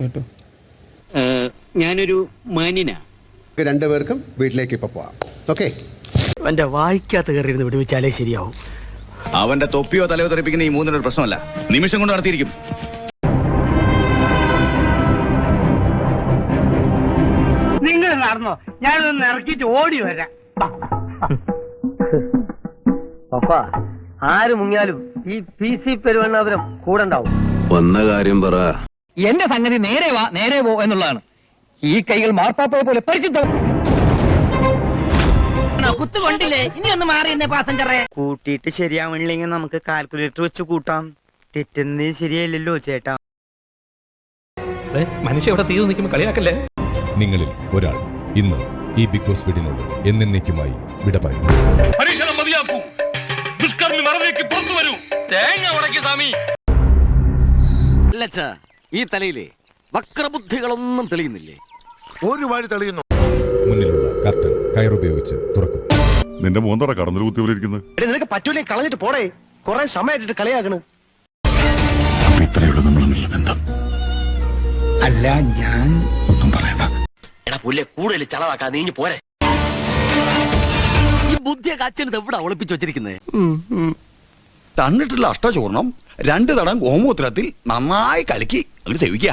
കേട്ടോ. ഞാനൊരു രണ്ടു പേർക്കും വീട്ടിലേക്ക് ഇപ്പൊ പോവാം. ഓക്കെ. എന്റെ വായിക്കാത്ത കയറിയിരുന്ന് വിടുവിച്ചാലേ ശരിയാവും. അവന്റെ തൊപ്പിയോ തലയോ തെറിപ്പിക്കുന്ന ഈ മൂന്നിനൊരു പ്രശ്നമല്ല. നിമിഷം കൊണ്ട് നടത്തിയിരിക്കും. നിങ്ങൾ നടന്നോ? ഞാനൊന്ന് ഇറക്കിട്ട് ഓടി വരാം. പപ്പ ആര് മുങ്ങിയാലും ഈ പി സി പെരുവണ്ണാപുരം കൂടെ ഉണ്ടാവും. വന്ന കാര്യം പറ. എന്റെ സംഗതി നേരെ വാ നേരെ പോ എന്നുള്ളതാണ്. ഈ കൈകൾ മാർപ്പാപ്പയെ പോലെ പരിശുദ്ധം. കൂട്ടിയിട്ട് ശരിയാവണില്ലെങ്കിൽ നമുക്ക് കാൽക്കുലേറ്റർ വെച്ച് കൂട്ടാം. തെറ്റുന്നത് ശരിയല്ലല്ലോ ചേട്ടാ. മനുഷ്യ ഇവിടെ തീർന്നു നിൽക്കുമ്പോൾ കളിയാക്കല്ലേ? നിങ്ങളിൽ ഒരാൾ ഇന്ന് ഈ ബിഗ് ബോസ് വീടിനോട് എന്നേക്കുമായി വിട പറയും ഈ തലയിലെ വക്രബുദ്ധികളൊന്നും തെളിയുന്നില്ലേ? ഒരു വഴി തെളിയുന്നു. മുന്നിലുള്ള കർട്ടൻ കയറുപയോഗിച്ച് തുറക്കും. നിന്റെ മോന്തട കടന്നിൽ കുത്തി പോലെ നിനക്ക് പറ്റൂലേ കളഞ്ഞിട്ട് പോടേ. കുറെ സമയമായിട്ട് കളിയാക്കണ്. ഇത്രയുള്ള നമ്മൾ ബന്ധം. അല്ല ഞാൻ ഒന്നും പറയണ്ട. എടാ പുല്ലേ കൂടുതൽ ചളവാക്കാ നീഞ്ഞു പോരെ. ഈ ബുദ്ധിയൊക്കെ അച്ഛനത് എവിടെ ഒളിപ്പിച്ചു വെച്ചിരിക്കുന്നത് തന്നിട്ടുള്ള അഷ്ടചൂർണം രണ്ട് തടം ഗോമൂത്രത്തിൽ നന്നായി കലക്കി അങ്ങോട്ട് സേവിക്കുക.